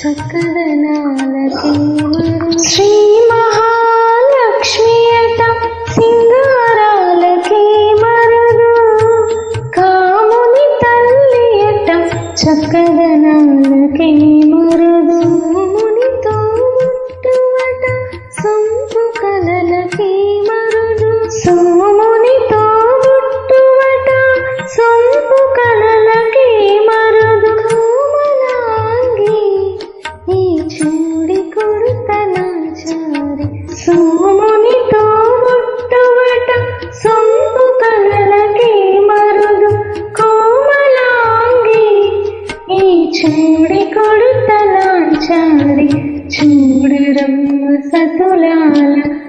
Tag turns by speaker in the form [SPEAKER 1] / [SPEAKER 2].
[SPEAKER 1] చక్కదనాలకేవరు? శ్రీ మహాలక్ష్మి అట సింగారాలకేవరదు కాముని తల్లి అట చక్కద చూడి కొడుతలాచారి చూడు రమ్మ సతులాల